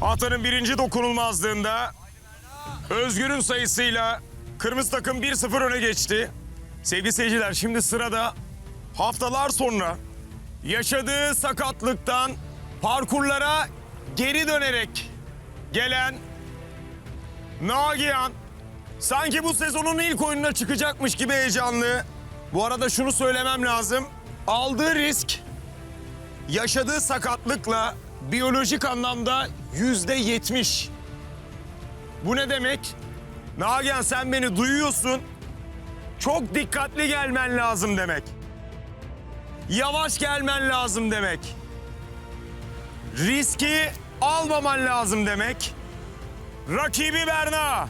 Haftanın birinci dokunulmazlığında Özgür'ün sayısıyla kırmızı takım 1-0 öne geçti. Sevgili seyirciler şimdi sırada haftalar sonra yaşadığı sakatlıktan parkurlara geri dönerek gelen Nagihan sanki bu sezonun ilk oyununa çıkacakmış gibi heyecanlı. Bu arada şunu söylemem lazım. Aldığı risk yaşadığı sakatlıkla biyolojik anlamda yüzde yetmiş. Bu ne demek? Nagihan sen beni duyuyorsun. Çok dikkatli gelmen lazım demek. Yavaş gelmen lazım demek. Riski almaman lazım demek. Rakibi Berna.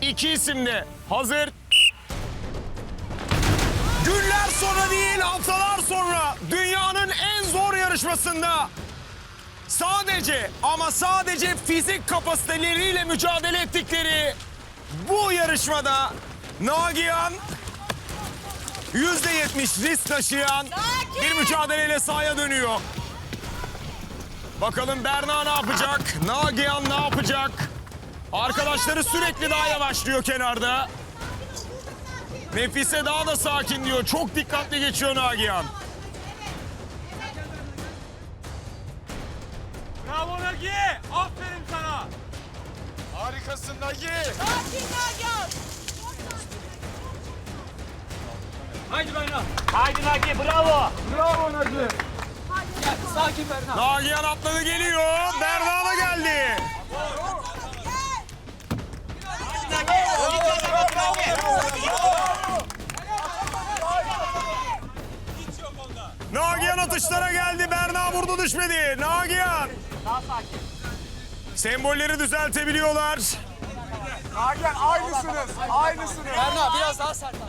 İki isimde hazır. Günler sonra değil, haftalar sonra dünyanın en zor yarışmasında sadece ama sadece fizik kapasiteleriyle mücadele ettikleri bu yarışmada Nagihan yüzde yetmiş risk taşıyan bir mücadeleyle sahaya dönüyor. Bakalım Berna ne yapacak? Nagihan ne yapacak? Arkadaşları sürekli daha yavaşlıyor kenarda. Nefise daha da sakin diyor. Çok dikkatli geçiyor Nagihan. Nagi! Aferin sana! Harikasın Nagi. Haydi Berna! Haydi Nagi bravo! Bravo Nagi! Sakin Berna! Nagihan atladı geliyor. Berna da geldi. Nagihan atışlara geldi. Berna vurdu düşmedi. Nagihan. Sembolleri düzeltebiliyorlar. Nagihan aynısınız. Aynısınız. Berna biraz daha sert al.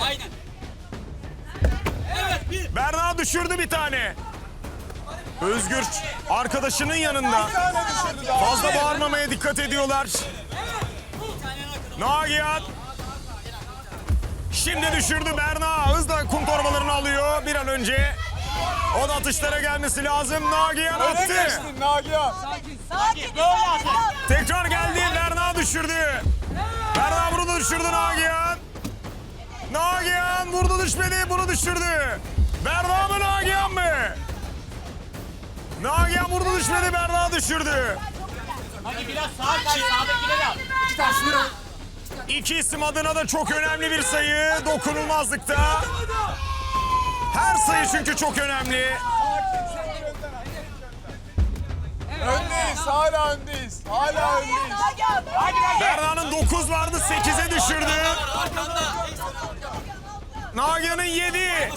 Aynen. Evet bir. Berna düşürdü bir tane. Özgür arkadaşının yanında. Fazla bağırmamaya dikkat ediyorlar. Nagihan. Şimdi düşürdü Berna. Hızla kum torbalarını alıyor bir an önce. O da atışlara gelmesi lazım. Nagihan Öne attı. geçtin Nagihan. Böyle at. Tekrar geldi. Berna düşürdü. Berna bunu da düşürdü Nagihan. Nagihan vurdu düşmedi. Bunu düşürdü. Berna mı Nagihan mı? Nagihan vurdu düşmedi. Berna düşürdü. Hadi biraz sağa kay sağdakileri al. İki tanesini al. İki isim adına da çok önemli bir sayı. Dokunulmazlıkta. Her sayı çünkü çok önemli. Öndeyiz. Hala öndeyiz. Hala öndeyiz. Berna'nın 9 vardı 8'e düşürdü. Nagihan'ın 7.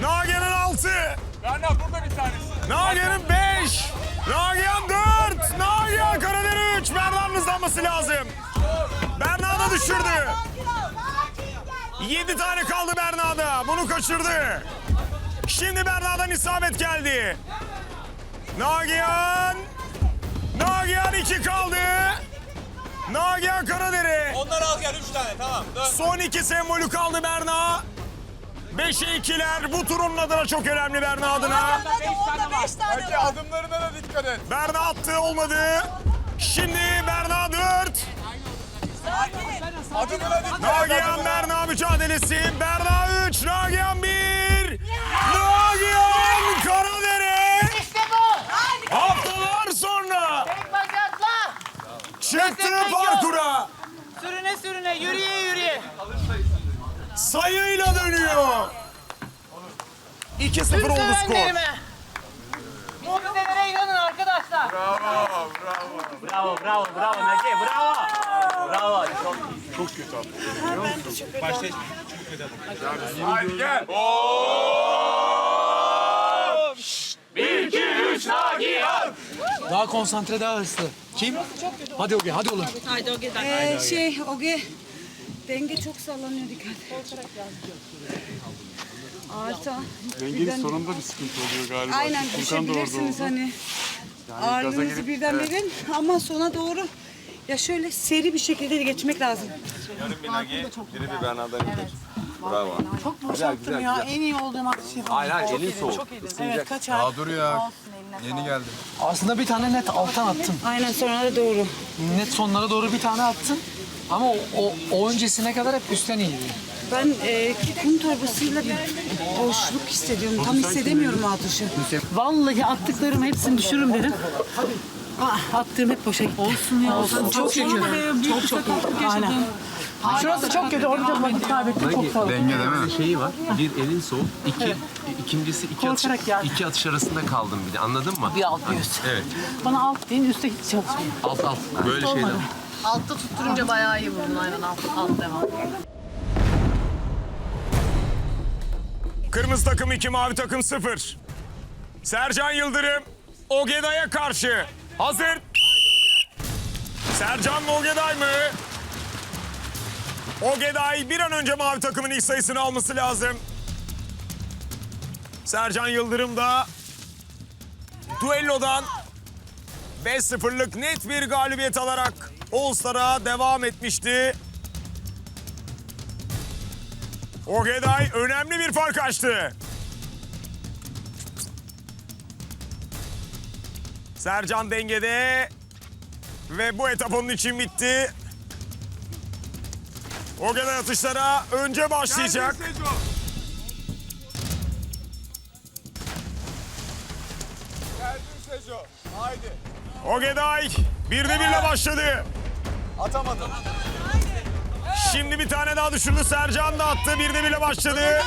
Nagihan'ın 6. Berna burada bir tanesi. Nagihan'ın 5. Nagihan 4. Nagihan Karadeniz 3. Berna'nın hızlanması lazım. Berna da düşürdü. 7 tane kaldı Berna'da. Bunu kaçırdı. Şimdi Berna'dan isabet geldi. Nagihan. Nagihan 2 kaldı. Nagihan Karadere. Onları al gel üç tane tamam. Dön. Son iki sembolü kaldı Berna. 5'e 2'ler. Bu turun adına çok önemli Berna adına. Nagi adımlarına da dikkat et. Berna attı olmadı. Şimdi Berna 4. Nagihan. Berna mücadelesi. Berna 3. Nagihan 1. Nagihan Karadere. İşte bu. Haftalar sonra Bacakla. çıktı parkura. Sürüne sürüne, yürüye yürüye. Sayıyla dönüyor. 2-0 oldu skor. Mucizelere inanın arkadaşlar. Bravo bravo bravo Nagi bravo. Bravo çok iyi. Çok kötü abi. Başta hiç Hadi gel. Daha konsantre, daha hırslı. Kim? Hadi Oge, hadi oğlum. Ee, şey Oge denge çok sallanıyor dikkat. Arta. Dengenin sonunda bir sıkıntı oluyor galiba. Aynen düşebilirsiniz hani. Ağırlığınızı birden verin ama sona doğru Ya şöyle seri bir şekilde geçmek lazım. Çok boşalttım ya. En iyi olduğum yapalım. Hayır hayır elin soğuk. Çok iyiydi. Evet kaç ay. Daha dur ya. Yeni geldim. Aslında bir tane net alttan attın. Aynen sonra da doğru. Net sonlara doğru bir tane attın. Ama o, o, o öncesine kadar hep üstten iyiydi. Ben e, kum torbasıyla bir boşluk hissediyorum. Tam hissedemiyorum atışı. Vallahi attıklarım hepsini düşürürüm dedim. Ah, attığım hep boşa gitti. Olsun ya. Olsun. Çok şükür. Çok çok iyi. Aynen. Şurası çok kötü. Orada çok vakit kaybettim. Çok ol. Denge değil mi? şeyi var. Bir elin soğuk. iki ikincisi iki atış, Korkarak geldim. iki atış arasında kaldım bir de. Anladın mı? Bir alt bir üst. Evet. Bana alt deyin üstte hiç çalışmıyor. Alt alt. Böyle şeyler. Altta tutturunca bayağı iyi vurdun aynen alt, alt devam. Kırmızı takım 2, mavi takım 0. Sercan Yıldırım, Ogeday'a karşı. Hazır. Sercan Ogeday mı? Ogeday bir an önce mavi takımın ilk sayısını alması lazım. Sercan Yıldırım da duellodan 5-0'lık net bir galibiyet alarak All devam etmişti. Ogeday önemli bir fark açtı. Sercan dengede ve bu etap onun için bitti. Ogeday atışlara önce başlayacak. Seco. Haydi. Ogeday bir de birle başladı. Atamadım. Şimdi bir tane daha düşürdü. Sercan da attı. Bir de birle başladı.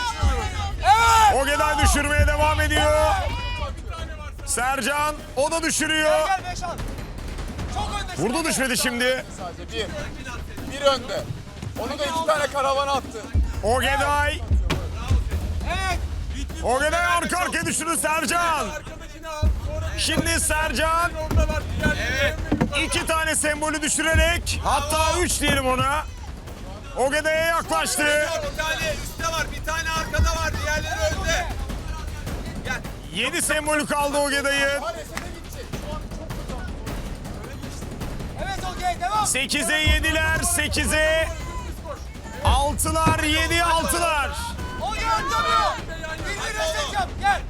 Ogeday düşürmeye devam ediyor. Sercan o da düşürüyor. Burada düşmedi şimdi. Sadece bir. Bir önde. Onu da iki tane karavana attı. Ogeday. Ogeday arka arkaya düşürdü Sercan. Arkadakini al. Sonra Şimdi Sercan var. İki tane sembolü düşürerek hatta üç diyelim ona. Ogeday'a yaklaştı. Bir tane üstte var. Bir tane arkada var. Diğerleri önde. Yedi sembolü kaldı Ogeday'ın. Evet okey devam. 8'e 7'ler, 8'e 6'lar, 7'ye 6'lar. O yönlemiyor. İndir Seco. Gel.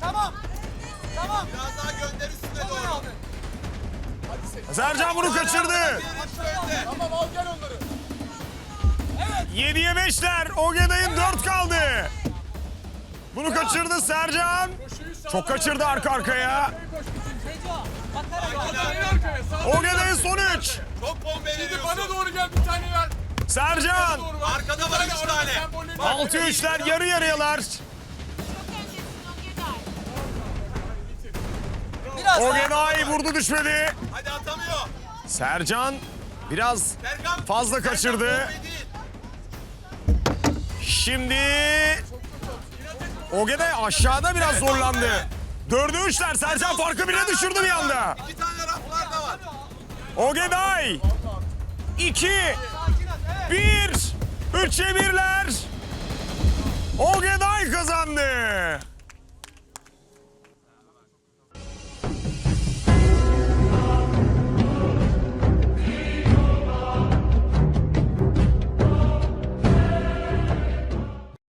Tamam. Tamam. Biraz daha gönder üstüne doğru. Sercan bunu kaçırdı. Tamam al gel onları. 7'ye 5'ler, Ogeday'ın 4 kaldı. Bunu kaçırdı Sercan. Çok kaçırdı arka arkaya. Ogeday'ın son 3. Çok bombe Şimdi bana doğru gel bir tane ver. Sercan. Arkada var üç tane. 6'ya 3'ler yarı yarıyalar. Ogeday vurdu düşmedi. Hadi atamıyor. Sercan biraz fazla kaçırdı. Şimdi Ogeday aşağıda biraz zorlandı. Dördü üçler. Sercan farkı bile düşürdü bir anda. Bir tane raflar da var. Ogeday. iki, bir, üçe birler.